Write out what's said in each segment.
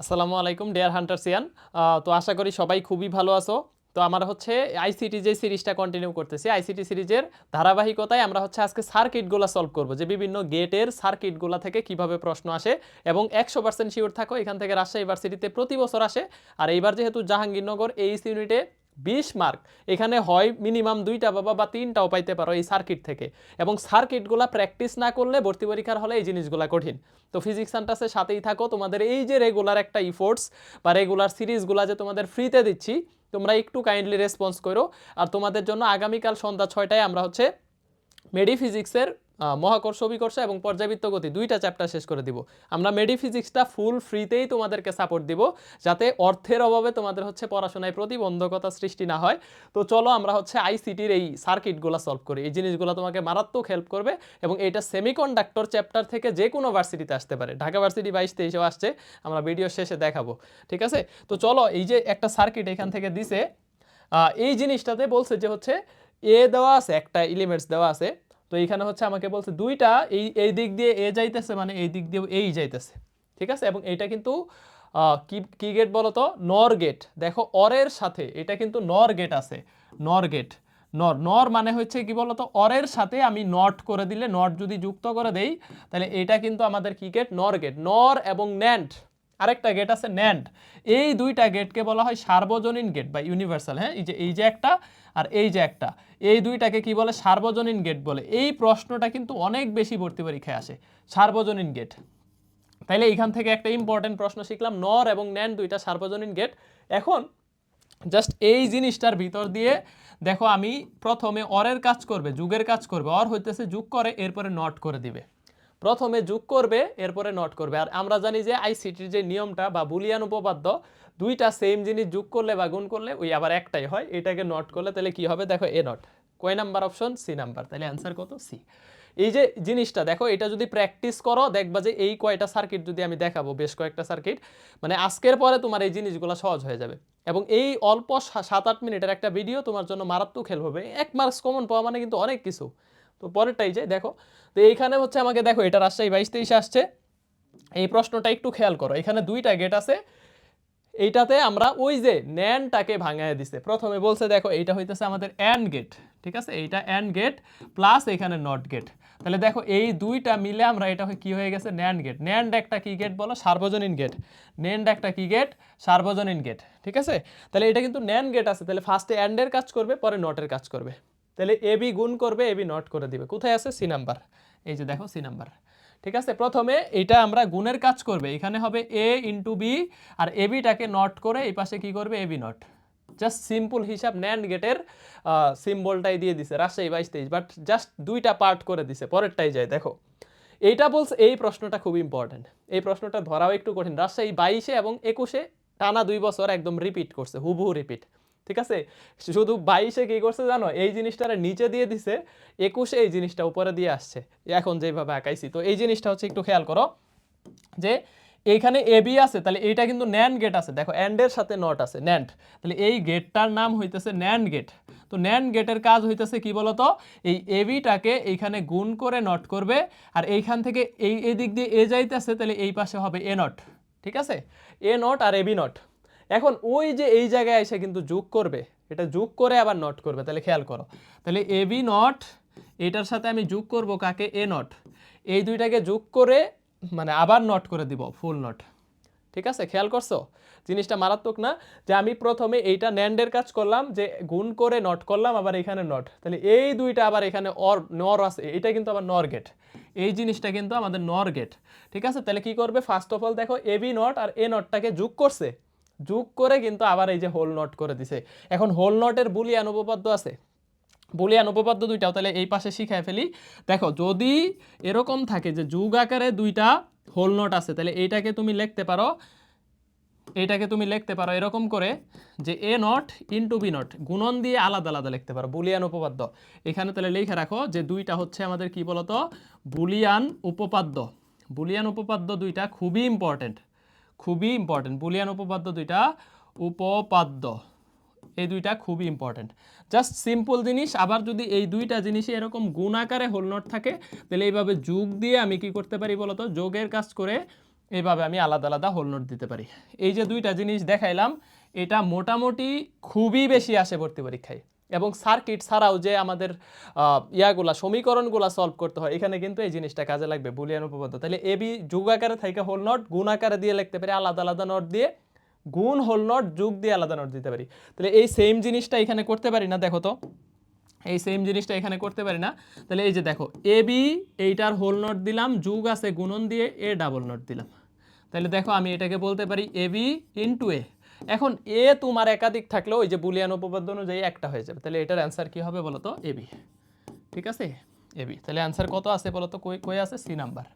আসসালামু আলাইকুম dare Hunter Sean তো আশা করি সবাই খুবই ভালো আছো। তো আমার হচ্ছে আইসিটি যে সিরিজটা কন্টিনিউ করতেছি আইসিটি সিরিজের ধারাবাহিকতায় আমরা হচ্ছে আজকে সার্কিটগুলো সলভ করব, যে বিভিন্ন গেটের সার্কিটগুলো থেকে কীভাবে প্রশ্ন আসে এবং একশো পার্সেন্ট শিওর থাকো, এখান থেকে রাজশাহী ইউনিভার্সিটিতে প্রতি বছর আসে। আর এইবার যেহেতু জাহাঙ্গীরনগর এইচ ইউনিটে বিশ মার্ক। এখানে হয় মিনিমাম দুইটা বাবা বা তিনটাও পাইতে পারো এই সার্কিট থেকে। এবং সার্কিটগুলো প্র্যাকটিস না করলে ভর্তি পরীক্ষার হলে এই জিনিসগুলো কঠিন। তো ফিজিক্স সান্টাসের সাথেই থাকো। তোমাদের এই যে রেগুলার একটা ইফোর্টস বা রেগুলার সিরিজগুলো যে তোমাদের ফ্রিতে দিচ্ছি, তোমরা একটু কাইন্ডলি রেসপন্স করো। আর তোমাদের জন্য আগামীকাল সন্ধ্যা ছয়টায় আমরা হচ্ছে মেডি ফিজিক্সের মহাকর্ষ, অভিকর্ষ এবং পর্যাবৃত্ত গতি দুইটা চ্যাপ্টার শেষ করে দিব। আমরা মেডিফিজিক্সটা ফুল ফ্রিতেই তোমাদেরকে সাপোর্ট দিব, যাতে অর্থের অভাবে তোমাদের হচ্ছে পড়াশোনায় প্রতিবন্ধকতা সৃষ্টি না হয়। তো চলো আমরা হচ্ছে আইসিটির এই সার্কিটগুলো সলভ করি। এই জিনিসগুলো তোমাকে মারাত্মক হেল্প করবে এবং এইটা সেমিকন্ডাক্টর চ্যাপ্টার থেকে যে কোনো ভার্সিটিতে আসতে পারে। ঢাকা ভার্সিটি বাইশ তেইশেও আসছে, আমরা ভিডিও শেষে দেখাবো। ঠিক আছে? তো চলো এই যে একটা সার্কিট এখান থেকে দিছে এই জিনিসটাতে বলছে যে হচ্ছে এ দেওয়া আছে, একটা এলিমেন্টস দেওয়া আছে। তো এইখানে হচ্ছে আমাকে বলছে দুইটা, এই এই দিক দিয়ে এ যাইতেছে মানে এই দিক দিয়ে এই যাইতেছে। ঠিক আছে? এবং এটা কিন্তু কি গেট বলো তো? নর গেট দেখো অরের সাথে, এটা কিন্তু নর গেট আছে। নর গেট নর নর মানে হচ্ছে কি বলতো অরের সাথে আমি নট করে দিলে নট যদি যুক্ত করে দেই, তাহলে এটা কিন্তু আমাদের কি গেট নর গেট নর এবং ন্যান্ড আরেকটা গেট আছে ন্যান্ড এই দুইটা গেটকে বলা হয় সার্বজনীন গেট বা ইউনিভার্সাল হ্যাঁ? এই যে এই যে একটা আর এই যে একটা। এই দুইটাকে কি বলে? সার্বজনীন গেট বলে। এই প্রশ্নটা কিন্তু অনেক বেশি ভর্তি পরীক্ষায় আসে, সার্বজনীন গেট তাইলে এখান থেকে একটা ইম্পর্টেন্ট প্রশ্ন শিখলাম নর এবং ন্যান দুইটা সার্বজনীন গেট এখন জাস্ট এই জিনিসটার ভিতর দিয়ে দেখো, আমি প্রথমে অরের কাজ করবে, যুগের কাজ করবে। অর হইতেছে যুগ করে, এরপরে নট করে দিবে। প্রথমে যুগ করবে, এরপরে নট করবে। আর আমরা জানি যে আইসিটির যে নিয়মটা বা বুলিয়ান উপপাদ্য, দুইটা সেম জিনিস যোগ করলে বা গুণ করলে ওই আবার একটাই হয়। এটাকে নট করলে তাহলে কি হবে? দেখো এ নট কয় নাম্বার অপশন সি নাম্বার। তাহলে অ্যান্সার কত? সি এই যে জিনিসটা, দেখো, এটা যদি প্র্যাকটিস করো, দেখবা যে এই কয়টা সার্কিট যদি আমি দেখাবো, বেশ কয়েকটা সার্কিট মানে আজকের পরে তোমার এই জিনিসগুলো সহজ হয়ে যাবে। এবং এই অল্প সাত আট মিনিটের একটা ভিডিও তোমার জন্য মারাত্মক হেল্প হবে। এক মার্কস কমন পাওয়া মানে কিন্তু অনেক কিছু। তো পরেরটাই যে, দেখো। তো এইখানে হচ্ছে আমাকে দেখো, এটা রাজশাহী বাইশ তেইশে আসছে। এই প্রশ্নটা একটু খেয়াল করো, এখানে দুইটা গেট আছে। এইটাতে আমরা ওই যে ন্যানটাকে ভাঙায় দিছে। প্রথমে বলছে, দেখো, এইটা হইতেছে আমাদের অ্যান্ড গেট ঠিক আছে? এইটা অ্যান্ড গেট প্লাস এখানে নট গেট তাহলে দেখো, এই দুইটা মিলে আমরা এটা কি হয়ে গেছে? ন্যান্ড গেট ন্যান্ড একটা কি গেট বলো? সার্বজনীন গেট ন্যান্ড একটা কি গেট সার্বজনীন গেট ঠিক আছে? তাহলে এটা কিন্তু ন্যান গেট আছে। তাহলে ফার্স্টে অ্যান্ডের কাজ করবে, পরে নটের কাজ করবে। তাহলে এ বি গুণ করবে, এ বি নট করে দিবে। কোথায় আছে? C number. এই যে দেখো, সি নাম্বার। ঠিক আছে? প্রথমে এটা আমরা গুণের কাজ করবে। এখানে হবে এ ইন্টু বি, আর এ বিটাকে নট করে এই পাশে কি করবে? A B not. Just simple হিসাব, ন্যান্ড গেটের সিম্বলটাই দিয়ে দিছে, রাজশাহী বাইশ তেইশ। বাট জাস্ট দুইটা পার্ট করে দিছে, পরেরটাই যায়, দেখো। এইটা বলছে, এই প্রশ্নটা খুব ইম্পর্টেন্ট এই প্রশ্নটা ধরাও একটু কঠিন। রাজশাহী বাইশে এবং একুশে টানা দুই বছর একদম রিপিট করছে, হুবহু রিপিট ঠিক আছে? শুধু বাইশে কি করছে জানো? এই জিনিসটার নিচে দিয়ে দিছে, একুশে এই জিনিসটা উপরে দিয়ে আসছে। এখন যেভাবে আঁকাইছি। তো এই জিনিসটা হচ্ছে একটু খেয়াল করো যে এইখানে এ, বি আছে, তাহলে এইটা কিন্তু ন্যান্ড গেট আছে। দেখো অ্যান্ডের সাথে নট আছে ন্যান্ড তাহলে এই গেটটার নাম হইতেছে ন্যান্ড গেট তো ন্যান্ড গেটের কাজ হইতেছে কি বলতো? এই এ, বিটাকে এইখানে গুণ করে নট করবে, আর এইখান থেকে এই, এদিক দিয়ে এ যাইতেছে, তাহলে এই পাশে হবে এ নট ঠিক আছে? এ নট আর এ বি নট এখন ওই যে এই জায়গায় এসে কিন্তু যোগ করবে, এটা যোগ করে আবার নট করবে, তাহলে খেয়াল করো। তাহলে এ বি নট এটার সাথে আমি যোগ করব কাকে? এ নট এই দুইটাকে যোগ করে মানে আবার নট করে দিব ফুল নট ঠিক আছে? খেয়াল করছ? জিনিসটা মারাত্মক না? যে আমি প্রথমে এইটা ন্যান্ডের কাজ করলাম, যে গুণ করে নট করলাম, আবার এখানে নট তাহলে এই দুইটা আবার এখানে অর নর আছে, এটা কিন্তু আবার নর গেট এই জিনিসটা কিন্তু আমাদের নর গেট ঠিক আছে? তাহলে কি করবে? ফার্স্ট অফ অল দেখো এ বি নট আর এ নটটাকে যোগ করছে। যোগ করে কিন্তু আবার এই যে হোল নট করে দিছে। এখন হোল নটের বুলিয়ান উপপাদ্য আছে। বুলিয়ান উপপাদ্য দুইটাও তাহলে এই পাশে শিখায় ফেলি। দেখো, যদি এরকম থাকে যে যুগ আকারে দুইটা হোল নট আছে, তাহলে এইটাকে তুমি লিখতে পারো, এইটাকে তুমি লিখতে পারো এরকম করে যে A not into B not গুণন দিয়ে আলাদা আলাদা লিখতে পারো, বুলিয়ান উপপাদ্য। এখানে তাহলে লিখে রাখো যে দুইটা হচ্ছে আমাদের কি বলতো? বুলিয়ান উপপাদ্য। বুলিয়ান উপপাদ্য দুইটা খুবই ইম্পর্টেন্ট খুবই ইম্পর্টেন্ট বুলিয়ান উপপাদ্য দুইটা, উপপাদ্য, এই দুইটা খুবই ইম্পর্টেন্ট জাস্ট সিম্পল জিনিস, আবার যদি এই দুইটা জিনিসে এরকম গুণ আকারে হোল নোট থাকে, তাহলে এইভাবে যোগ দিয়ে আমি কি করতে পারি বলতো? যোগের কাজ করে এইভাবে আমি আলাদা আলাদা হোল নোট দিতে পারি। এই যে দুইটা জিনিস দেখাইলাম, এটা মোটামুটি খুবই বেশি আসে ভর্তি পরীক্ষায়। এবং সার্কিট ছাড়াও যে আমাদের ইয়াগুলা, সমীকরণগুলা সলভ করতে হয়, এখানে কিন্তু এই জিনিসটা কাজে লাগবে, বুলিয়ান উপপাদ্য। তাহলে এবি যুগ আকারে থেকে হোল নট গুণ আকারে দিয়ে লিখতে পারি, আলাদা আলাদা নোট দিয়ে গুণ হোল নট যুগ দিয়ে আলাদা নোট দিতে পারি। তাহলে এই সেম জিনিসটা এখানে করতে পারি না, দেখো তো। এই সেম জিনিসটা এখানে করতে পারি না। তাহলে এই যে দেখো, এ, বি, এইটার হোল নোট দিলাম, যুগ আছে গুণন দিয়ে এ ডাবল নোট দিলাম। তাহলে দেখো আমি এটাকে বলতে পারি এ, বি ইন্টু এ এখন এ তোমার একাধিক থাকলেও ওই যে বুলিয়ান উপপাদ্য অনুযায়ী একটা হয়ে যাবে। তাহলে এটার অ্যান্সার কি হবে বলো তো? এ বি ঠিক আছে? এবি তাহলে অ্যান্সার কত আছে বলো তো? কই কই আছে? সি নাম্বার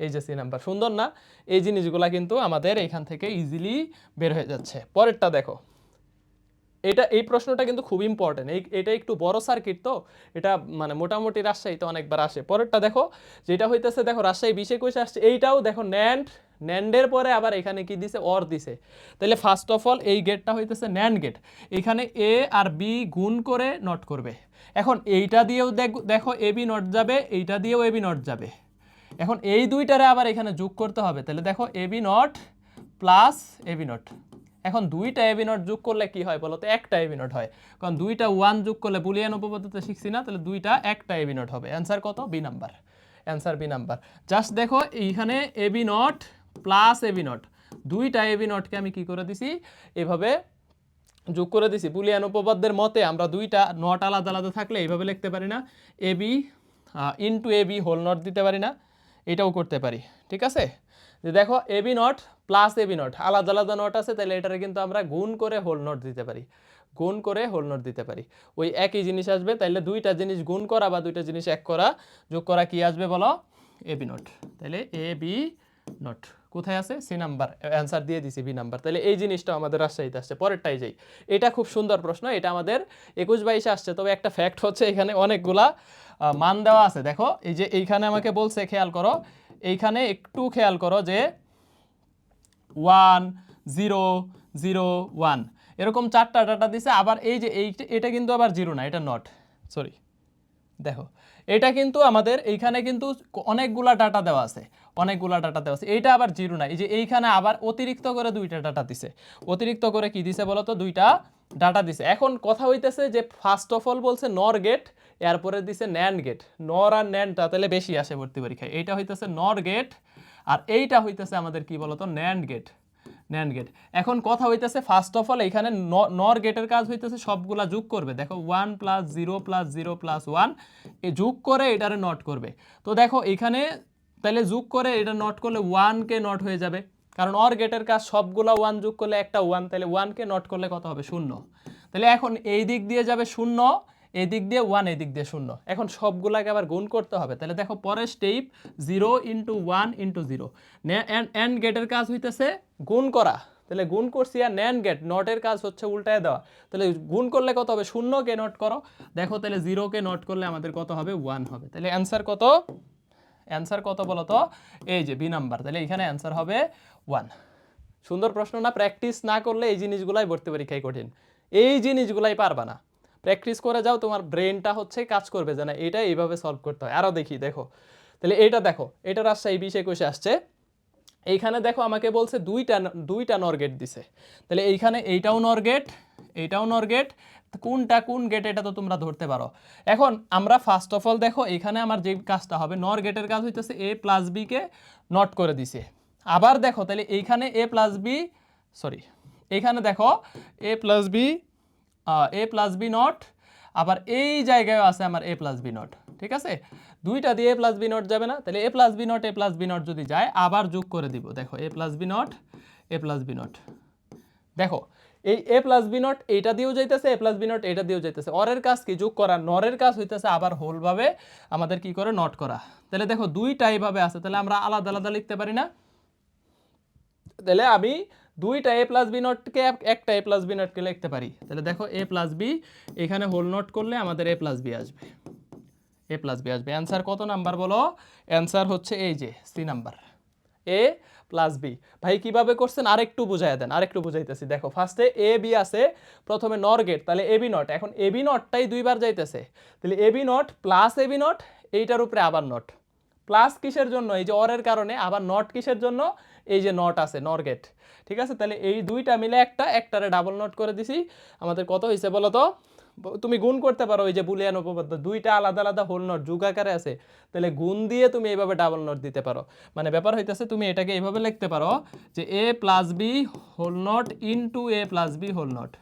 এই যে সি নাম্বার সুন্দর না? এই জিনিসগুলা কিন্তু আমাদের এখান থেকে ইজিলি বের হয়ে যাচ্ছে। পরেরটা দেখো। এটা, এই প্রশ্নটা কিন্তু খুব ইম্পর্টেন্ট এই, এটা একটু বড় সার্কিট তো? এটা মানে মোটামুটি রাজশাহীতে অনেকবার আসে। পরেরটা দেখো। যেটা হইতেছে, দেখো, রাজশাহী বিশে কইসে আসছে। এইটাও দেখো ন্যান্ড ন্যান্ডের পরে আবার এখানে কি দিছে? অর দিছে। তাহলে ফার্স্ট অফ অল এই গেটটা হইতেছে ন্যান্ড গেট এখানে এ আর বি গুণ করে নট করবে। এখন এইটা দিয়েও দেখ- এ বি নট যাবে, এইটা দিয়েও এ বি নট যাবে। এখন এই দুইটারে আবার এখানে যোগ করতে হবে। তাহলে দেখো A B not plus A B not এখন দুইটা এবি নট যোগ করলে কি হয় বলো তো? একটা এবি নট হয়। কারণ দুইটা ওয়ান যোগ করলে বুলিয়ান উপপাদ্যতে শিখছি না, তাহলে দুইটা একটা এবি নট হবে। অ্যান্সার কত? B number answer B number just দেখো এইখানে A B not plus A B not দুইটা এবি নটকে আমি কি করে দিছি? এভাবে যোগ করে দিছি। বুলিয়ান উপপাদ্যের মতে আমরা দুইটা নট আলাদা আলাদা থাকলে এইভাবে লিখতে পারি না। A B into A B whole not দিতে পারি না। এটাও করতে পারি। ঠিক আছে? যে দেখো A B not plus A B not আলাদা আলাদা নট আছে তাহলে এটারে কিন্তু আমরা গুণ করে হোল নট দিতে পারি। গুণ করে হোল নট দিতে পারি। ওই একই জিনিস আসবে তাহলে দুইটা জিনিস গুণ করা বা দুইটা জিনিস এক করা, যোগ করা কি আসবে বলো? এবি নট তাহলে এ বি নট কোথায় আছে? সি নাম্বার অ্যান্সার দিয়ে দিছি বি নাম্বার তাহলে এই জিনিসটা আমাদের রাজশাহীতে আসছে, পরেরটাই যাই। এটা খুব সুন্দর প্রশ্ন, এটা আমাদের একুশ বাইশে আসছে। তবে একটা ফ্যাক্ট হচ্ছে, এখানে অনেকগুলা মান দেওয়া আছে। দেখো, এই যে এইখানে আমাকে বলছে, খেয়াল করো, এইখানে একটু খেয়াল করো যে ওয়ান জিরো জিরো ওয়ান এরকম চারটা ডাটা দিছে, আবার এই যে এই, এটা কিন্তু আবার জিরো না, এটা নট সরি দেখো এটা কিন্তু আমাদের এইখানে কিন্তু অনেকগুলা ডাটা দেওয়া আছে। অনেকগুলা ডাটা দেওয়া আছে। এইটা আবার জিরো না এই যে এইখানে আবার অতিরিক্ত করে দুইটা ডাটা দিছে। অতিরিক্ত করে কি দিছে বলো তো দুইটা ডাটা দিছে। এখন কথা হইতেছে যে ফার্স্ট অফ অল বলছে নর গেট এরপরে দিছে ন্যান্ড গেট নর আর ন্যান্ডটা তাহলে বেশি আসে ভর্তি পরীক্ষায়। এইটা হইতেছে নর গেট আর এইটা হইতেছে আমাদের কি বলতো? ন্যান্ড গেট ন্যান্ড গেট এখন কথা হইতেছে ফার্স্ট অফ অল এখানে নর গেটের কাজ হইতেছে, সবগুলা যোগ করবে। দেখো one plus zero plus zero plus one এ যোগ করে এটারে নট করবে। তো দেখো, এখানে তাহলে যোগ করে এটা নট করলে ওয়ানকে নট হয়ে যাবে। কারণ অর গেটের কাজ সবগুলা ওয়ান যোগ করলে একটা ওয়ান তাহলে ওয়ানকে নট করলে কত হবে? শূন্য। তাহলে এখন এই দিক দিয়ে যাবে শূন্য এই দিক দিয়ে ওয়ান এই দিক দিয়ে শূন্য। এখন সবগুলাকে আবার গুণ করতে হবে। তাহলে দেখো, পরের step zero into one into zero and গেটের কাজ হইতেছে গুণ করা। তাহলে গুণ করছি আর ন্যান গেট নটের কাজ হচ্ছে উল্টায় দেওয়া। তাহলে গুণ করলে কত হবে? শূন্যকে নট করো। দেখো, তাহলে জিরোকে নট করলে আমাদের কত হবে? ওয়ান হবে। তাহলে অ্যান্সার কত? অ্যান্সার কত বলো তো এই যে বি নাম্বার তাহলে এখানে অ্যান্সার হবে ওয়ান সুন্দর প্রশ্ন না? প্র্যাকটিস না করলে এই জিনিসগুলাই ভর্তি পরীক্ষায় কঠিন। এই জিনিসগুলাই পারবা না। প্র্যাকটিস করে যাও, তোমার ব্রেনটা হচ্ছে কাজ করবে যে না এটা এইভাবে সলভ করতে হয়। আরও দেখি, দেখো। তাহলে এটা দেখো, এটা রাজশাহী বিশ একুশে আসছে। এইখানে দেখো আমাকে বলছে দুইটা দুইটা নর গেট দিছে। তাহলে এইখানে এইটাও নর গেট এইটাও নর গেট কোনটা কোন গেট এটা তো তোমরা ধরতে পারো। এখন আমরা ফার্স্ট অফ অল দেখো এখানে আমার যে কাজটা হবে নর গেটের কাজ হইতেছে এ প্লাস বিকে নট করে দিছে। আবার দেখো, তাহলে এইখানে এ প্লাস বি সরি এইখানে দেখো A plus B A plus B not আবার এই জায়গায় আছে আমার এ প্লাস বি নট ঠিক আছে? দুইটা দিয়ে এ প্লাস বি নট যাবে না, তাহলে A plus B not A plus B not যদি যায়, আবার যোগ করে দিব। দেখো A plus B not A plus B not দেখো, এই এ প্লাস বি নট এইটা দিয়েও যাইতেছে এ প্লাস বি নট এটা দিয়েও যাইতেছে। অরের কাজ কি? যোগ করা। নরের কাজ হইতেছে আবার হোলভাবে আমাদের কি করে? নট করা। তাহলে দেখো, দুইটা এইভাবে আছে, তাহলে আমরা আলাদা আলাদা লিখতে পারি না? তাহলে আমি দুইটা এ প্লাস বি নটকে একটা এ প্লাস বি নটকে লিখতে পারি। তাহলে দেখো এ প্লাস বি এখানে হোল নোট করলে আমাদের এ প্লাস বি আসবে। এ প্লাস বি আসবে। অ্যান্সার কত নাম্বার বলো? অ্যান্সার হচ্ছে এই যে C number A plus B ভাই, কীভাবে করছেন? আরেকটু বুঝাই দেন, আরেকটু বুঝাইতেছি। দেখো ফার্স্টে এ বি আছে, প্রথমে নর গেট তাহলে এ বি নট এখন এ বি নটটাই দুইবার যাইতেছে। তাহলে A B not plus A B not এইটার উপরে আবার নট প্লাস কিসের জন্য? এই যে অরের কারণে আবার নট কিসের জন্য? এই যে নট আছে নর গেট ঠিক আছে? তাহলে এই দুইটা মিলে একটা, একটারে ডাবল নট করে দিছি। আমাদের কত হয়েছে বলো তো তুমি গুণ করতে পারো ওই যে বুলিয়ান উপপাদ্য, দুইটা আলাদা আলাদা হোল নট যুগ আকারে আছে। তাহলে গুণ দিয়ে তুমি এইভাবে ডাবল নট দিতে পারো। মানে ব্যাপার হইতেছে তুমি এটাকে এইভাবে লিখতে পারো যে A plus B whole not into A plus B whole not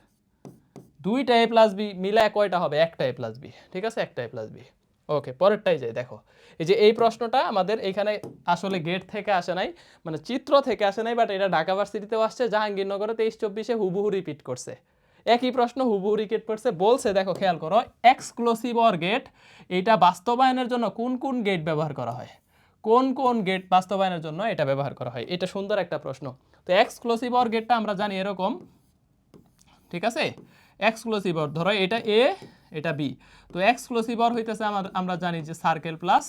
দুইটা এ প্লাস বি মিলায় কয়টা হবে? একটা এ প্লাস বি ঠিক আছে? একটা এ প্লাস বি ওকে পরেরটাই যাই দেখো, এই যে এই প্রশ্নটা আমাদের এখানে আসলে গেট থেকে আসে নাই মানে চিত্র থেকে আসে নাই বাট এটা ঢাকা ভার্সিটিতেও আসছে, জাহাঙ্গীরনগরে তেইশ চব্বিশে হুবহু রিপিট করছে। একই প্রশ্ন হুবহু রিপিট করছে, বলছে, দেখো, খেয়াল করো এক্সক্লুসিভ অর গেট এটা বাস্তবায়নের জন্য কোন কোন গেট ব্যবহার করা হয়? কোন কোন গেট বাস্তবায়নের জন্য এটা ব্যবহার করা হয়? এটা সুন্দর একটা প্রশ্ন। তো এক্সক্লুসিভ অর গেটটা আমরা জানি এরকম, ঠিক আছে? এক্সক্লুসিভ অর ধরো এটা এ এটা বি তো এক্সক্লুসিভ অর হইতেছে আমার, আমরা জানি যে সার্কেল প্লাস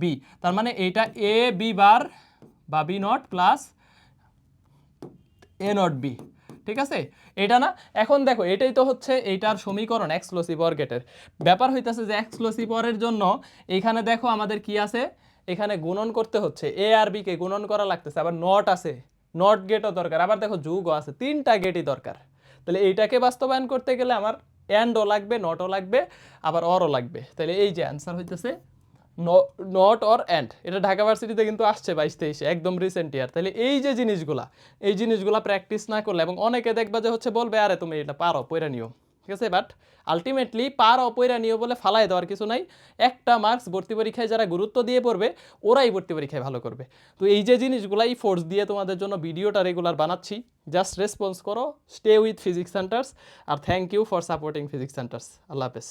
বি তার মানে এটা এ বি বার বা B not plus A not B ঠিক আছে? এটা না, এখন দেখো, এটাই তো হচ্ছে এইটার সমীকরণ এক্সক্লুসিভ অর গেটের ব্যাপার হইতেছে যে এক্সক্লুসিভ অরের জন্য এইখানে দেখো আমাদের কি আছে? এখানে গুণন করতে হচ্ছে। এ আর বি কে গুণন করা লাগতেছে, আবার নট আছে। নট গেটও দরকার। আবার দেখো যুগও আছে, তিনটা গেটই দরকার। তাহলে এইটাকে বাস্তবায়ন করতে গেলে আমার অ্যান্ডও লাগবে নটও লাগবে, আবার অরও লাগবে। তাহলে এই যে অ্যান্সার হইতেছে নট অর অ্যান্ড এটা ঢাকা ভার্সিটিতে কিন্তু আসছে বাইশ তেইশে, একদম রিসেন্ট ইয়ার তাহলে এই যে জিনিসগুলা, এই জিনিসগুলা প্র্যাকটিস না করলে, এবং অনেকে দেখবা যে হচ্ছে বলবে, আরে তুমি এটা পারো পয়রা নিও। ঠিক আছে? বাট আলটিমেটলি পার অপৈরা নিয়ে বলে ফালাই দেওয়ার কিছু নাই। একটা মার্কস ভর্তি পরীক্ষায় যারা গুরুত্ব দিয়ে পড়বে, ওরাই ভর্তি পরীক্ষায় ভালো করবে। তো এই যে জিনিসগুলাই ফোর্স দিয়ে তোমাদের জন্য ভিডিওটা রেগুলার বানাচ্ছি। জাস্ট রেসপন্স করো। Stay with physics saunters R thank you for supporting physics centres আল্লাহ হাফেজ।